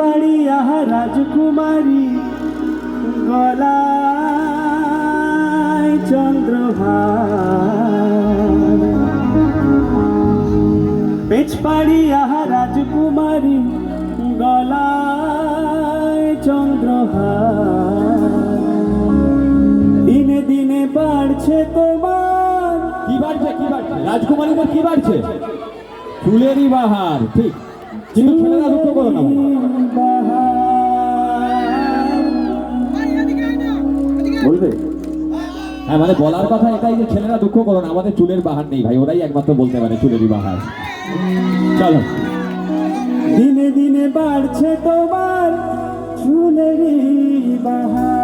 পাড়ি আহা রাজকুমারী। গলায় চন্দ্রহার পেছ পাড়ি আহা রাজকুমারী, গলায় চন্দ্রহার দিনে দিনে বাড়ছে তোমার। কি বাড়ছে কি বাড়ছে? রাজকুমারী কি বাড়ছে? ফুলেরই বাহার, ঠিক। কিন্তু ছেলেরা দুঃখ করো না বলবে? হ্যাঁ মানে বলার কথা এটাই যে ছেলেরা দুঃখ করো না, আমাদের চুলের বাহার নেই ভাই, ওরাই একমাত্র বলতে পারে চুলেরই বাহার। চলো। দিনে দিনে বাড়ছে তোমার চুলেরই বাহার।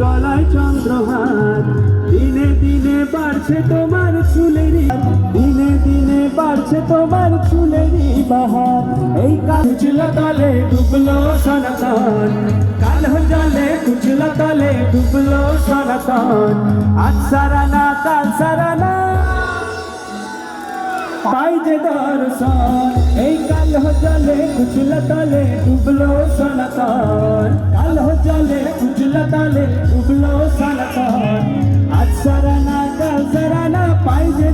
গলায় চন্দ্রহার। দিনে দিনে বাড়ছে তোমার চুলেরই দিনে দিনে বাড়ছে তোমার চুলেরই বাহার। এই কাজলা তলে ডুবলো সনাতন। কাল জলে কুচলা তলে ডুবলো সনাতন। আজ সারানা কাল সারানা পাই যে দর্শন এই কাল জলে কুচলা তলে ডুবলো সনাতন কাল জলে কুচলা তলে ডুবলো সনাতন আজ সারানা কাল সারানা পাই যে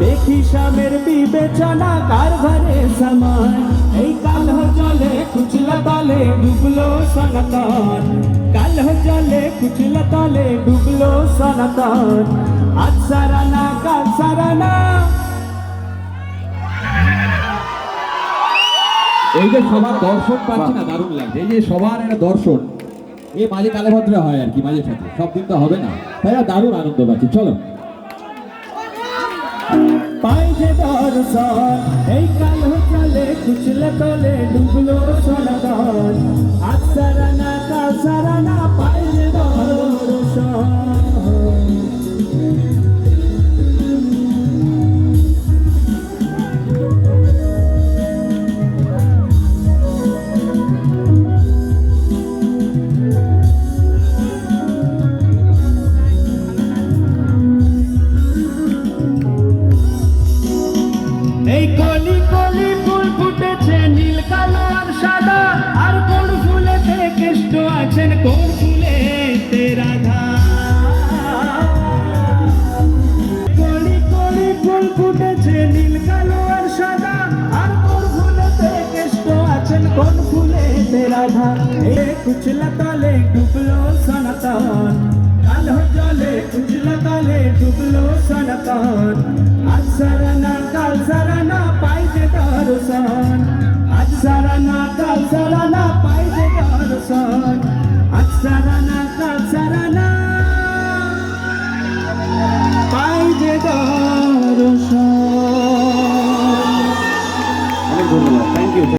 দেখি স্বামের বিবেচনা এই কাল ডুবলো সনাতন। কাল ডুবলো সনাতন। আজ কাল এই যে সবার দর্শন পাচ্ছি না, দারুণ লাগছে। এই যে সবার একটা দর্শন। এই মাঝে কালে হয় আর কি, মাঝে সাথে সব দিন তো হবে না। তাই দারুণ আনন্দ পাচ্ছি। চলো। পাই যে দর্শন এই কাল চলে কুচলে তলে ডুবলো সনাতন আজ সারানা, কাল সারানা পাই কলি ফুল ফুটেছে নীল সাদা। আর কোন ফুলেতে কেষ্ট আছেন? কোন ফুলেতে রাধা? কলি কলি ফুল ফুটেছে নীল সাদা। আর কোন ফুলেতে কেষ্ট আছেন? কোন ফুলেতে রাধা? এ কুচলা তলে ডুবলো সনাতন। কালো জলে কুচলা তলে ডুবলো সনাতন।